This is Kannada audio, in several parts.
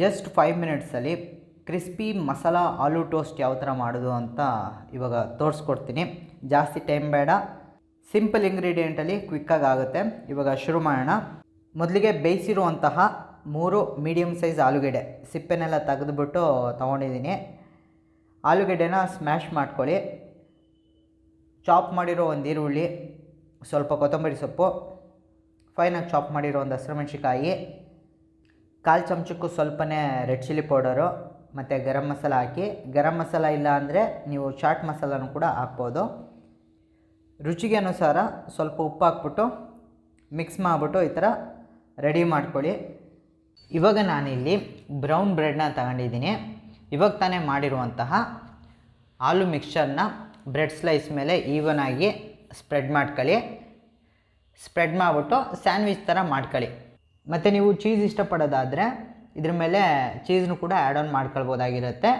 ಜಸ್ಟ್ ಫೈವ್ ಮಿನಿಟ್ಸಲ್ಲಿ ಕ್ರಿಸ್ಪಿ ಮಸಾಲ ಆಲೂ ಟೋಸ್ಟ್ ಯಾವ ಥರ ಮಾಡೋದು ಅಂತ ಇವಾಗ ತೋರಿಸ್ಕೊಡ್ತೀನಿ. ಜಾಸ್ತಿ ಟೈಮ್ ಬೇಡ. ಸಿಂಪಲ್ ಇಂಗ್ರೀಡಿಯೆಂಟಲ್ಲಿ ಕ್ವಿಕ್ಕಾಗಿ ಆಗುತ್ತೆ. ಇವಾಗ ಶುರು ಮಾಡೋಣ. ಮೊದಲಿಗೆ ಬೇಯಿಸಿರುವಂತಹ ಮೂರು ಮೀಡಿಯಮ್ ಸೈಜ್ ಆಲೂಗೆಡ್ಡೆ ಸಿಪ್ಪೆನೆಲ್ಲ ತೆಗೆದುಬಿಟ್ಟು ತೊಗೊಂಡಿದ್ದೀನಿ. ಆಲೂಗೆಡ್ಡೆನ ಸ್ಮ್ಯಾಶ್ ಮಾಡ್ಕೊಳ್ಳಿ. ಚಾಪ್ ಮಾಡಿರೋ ಒಂದು ಈರುಳ್ಳಿ, ಸ್ವಲ್ಪ ಕೊತ್ತಂಬರಿ ಸೊಪ್ಪು ಫೈನಾಗಿ ಚಾಪ್ ಮಾಡಿರೋ ಒಂದು ಹಸಿರುಮೆಣ್ಸಿಕಾಯಿ ಕಾಲು ಚಮಚಕ್ಕೂ ಸ್ವಲ್ಪನೇ ರೆಡ್ ಚಿಲ್ಲಿ ಪೌಡರು ಮತ್ತು ಗರಂ ಮಸಾಲ ಹಾಕಿ. ಗರಂ ಮಸಾಲ ಇಲ್ಲ ಅಂದರೆ ನೀವು ಚಾಟ್ ಮಸಾಲನೂ ಕೂಡ ಹಾಕ್ಬೋದು. ರುಚಿಗೆ ಅನುಸಾರ ಸ್ವಲ್ಪ ಉಪ್ಪು ಹಾಕ್ಬಿಟ್ಟು ಮಿಕ್ಸ್ ಮಾಡಿಬಿಟ್ಟು ಈ ಥರ ರೆಡಿ ಮಾಡ್ಕೊಳ್ಳಿ. ಇವಾಗ ನಾನಿಲ್ಲಿ ಬ್ರೌನ್ ಬ್ರೆಡ್ನ ತಗೊಂಡಿದ್ದೀನಿ. ಇವಾಗ ತಾನೇ ಮಾಡಿರುವಂತಹ ಆಲೂ ಮಿಕ್ಸ್ಚರ್ನ ಬ್ರೆಡ್ ಸ್ಲೈಸ್ ಮೇಲೆ ಈವನ್ ಆಗಿ ಸ್ಪ್ರೆಡ್ ಮಾಡ್ಕೊಳ್ಳಿ. ಸ್ಪ್ರೆಡ್ ಮಾಡಿಬಿಟ್ಟು ಸ್ಯಾಂಡ್ವಿಚ್ ಥರ ಮಾಡ್ಕೊಳ್ಳಿ. ಮತ್ತು ನೀವು ಚೀಸ್ ಇಷ್ಟಪಡೋದಾದರೆ ಇದ್ರ ಮೇಲೆ ಚೀಸ್ನು ಕೂಡ ಆ್ಯಡ್ ಆನ್ ಮಾಡ್ಕೊಳ್ಬೋದಾಗಿರುತ್ತೆ.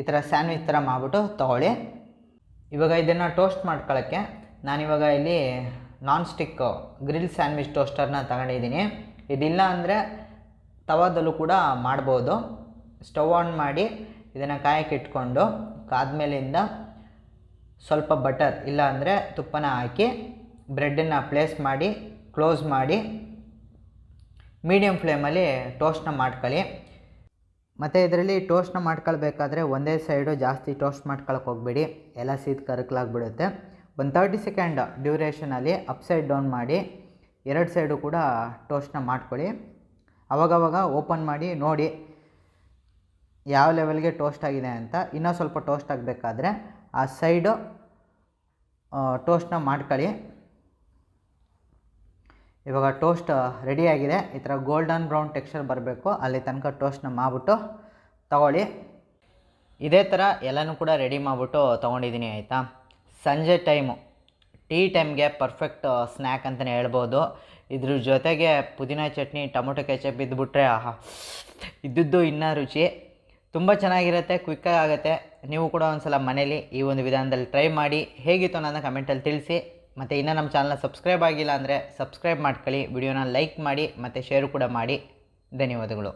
ಈ ಥರ ಸ್ಯಾಂಡ್ವಿಚ್ ಥರ ಮಾಡಿಬಿಟ್ಟು ತೊಗೊಳ್ಳಿ. ಇವಾಗ ಇದನ್ನು ಟೋಸ್ಟ್ ಮಾಡ್ಕೊಳ್ಳೋಕ್ಕೆ ನಾನಿವಾಗ ಇಲ್ಲಿ ನಾನ್ ಸ್ಟಿಕ್ಕು ಗ್ರಿಲ್ ಸ್ಯಾಂಡ್ವಿಚ್ ಟೋಸ್ಟರ್ನ ತಗೊಂಡಿದ್ದೀನಿ. ಇದಿಲ್ಲ ಅಂದರೆ ತವಾದಲ್ಲೂ ಕೂಡ ಮಾಡ್ಬೋದು. ಸ್ಟವ್ ಆನ್ ಮಾಡಿ ಇದನ್ನು ಕಾಯಕ್ಕೆ ಇಟ್ಕೊಂಡು ಕಾದ್ಮೇಲಿಂದ ಸ್ವಲ್ಪ ಬಟರ್ ಇಲ್ಲ ಅಂದರೆ ತುಪ್ಪನ ಹಾಕಿ ಬ್ರೆಡ್ಡನ್ನು ಪ್ಲೇಸ್ ಮಾಡಿ ಕ್ಲೋಸ್ ಮಾಡಿ ಮೀಡಿಯಮ್ ಫ್ಲೇಮಲ್ಲಿ ಟೋಸ್ಟ್ನ ಮಾಡ್ಕೊಳ್ಳಿ. ಮತ್ತು ಇದರಲ್ಲಿ ಟೋಸ್ಟ್ನ ಮಾಡ್ಕೊಳ್ಬೇಕಾದ್ರೆ ಒಂದೇ ಸೈಡು ಜಾಸ್ತಿ ಟೋಸ್ಟ್ ಮಾಡ್ಕೊಳಕ್ಕೆ ಹೋಗ್ಬೇಡಿ. ಎಲ್ಲ ಸೀದ್ ಕರಕಲಾಗ್ಬಿಡುತ್ತೆ. ಒಂದು ತರ್ಟಿ ಸೆಕೆಂಡ್ ಡ್ಯೂರೇಷನಲ್ಲಿ ಅಪ್ ಸೈಡ್ ಡೌನ್ ಮಾಡಿ ಎರಡು ಸೈಡು ಕೂಡ ಟೋಸ್ಟ್ನ ಮಾಡ್ಕೊಳ್ಳಿ. ಅವಾಗವಾಗ ಓಪನ್ ಮಾಡಿ ನೋಡಿ ಯಾವ ಲೆವೆಲ್ಗೆ ಟೋಸ್ಟ್ ಆಗಿದೆ ಅಂತ. ಇನ್ನೂ ಸ್ವಲ್ಪ ಟೋಸ್ಟ್ ಆಗಬೇಕಾದ್ರೆ ಆ ಸೈಡು ಟೋಸ್ಟ್ನ ಮಾಡ್ಕೊಳ್ಳಿ. ಇವಾಗ ಟೋಸ್ಟ್ ರೆಡಿಯಾಗಿದೆ ಈ ಥರ ಗೋಲ್ಡನ್ ಬ್ರೌನ್ ಟೆಕ್ಸ್ಚರ್ ಬರಬೇಕು. ಅಲ್ಲಿ ತನಕ ಟೋಸ್ಟ್ನ ಮಾಡಿಬಿಟ್ಟು ತಗೊಳ್ಳಿ. ಇದೇ ಥರ ಎಲ್ಲನೂ ಕೂಡ ರೆಡಿ ಮಾಡಿಬಿಟ್ಟು ತೊಗೊಂಡಿದ್ದೀನಿ, ಆಯಿತಾ? ಸಂಜೆ ಟೈಮು ಟೀ ಟೈಮ್ಗೆ ಪರ್ಫೆಕ್ಟ್ ಸ್ನ್ಯಾಕ್ ಅಂತಲೇ ಹೇಳ್ಬೋದು. ಇದ್ರ ಜೊತೆಗೆ ಪುದೀನ ಚಟ್ನಿ, ಟೊಮೊಟೊ ಕೆಚಪ್ ಬಿದ್ದುಬಿಟ್ರೆ ಆಹಾ, ಇದ್ದಿದ್ದು ಇನ್ನೂ ರುಚಿ. ತುಂಬ ಚೆನ್ನಾಗಿರುತ್ತೆ ಕ್ವಿಕ್ಕಾಗಿ ಆಗುತ್ತೆ. ನೀವು ಕೂಡ ಒಂದು ಸಲ ಮನೇಲಿ ಈ ಒಂದು ವಿಧಾನದಲ್ಲಿ ಟ್ರೈ ಮಾಡಿ. ಹೇಗಿತ್ತು ಅನ್ನೋದನ್ನ ಕಮೆಂಟಲ್ಲಿ ತಿಳಿಸಿ. ಮತ್ತು ಇನ್ನೂ ನಮ್ಮ ಚಾನಲ್ನ ಸಬ್ಸ್ಕ್ರೈಬ್ ಆಗಿಲ್ಲ ಅಂದರೆ ಸಬ್ಸ್ಕ್ರೈಬ್ ಮಾಡ್ಕೊಳ್ಳಿ ವಿಡಿಯೋನ ಲೈಕ್ ಮಾಡಿ, ಮತ್ತು ಶೇರು ಕೂಡ ಮಾಡಿ. ಧನ್ಯವಾದಗಳು.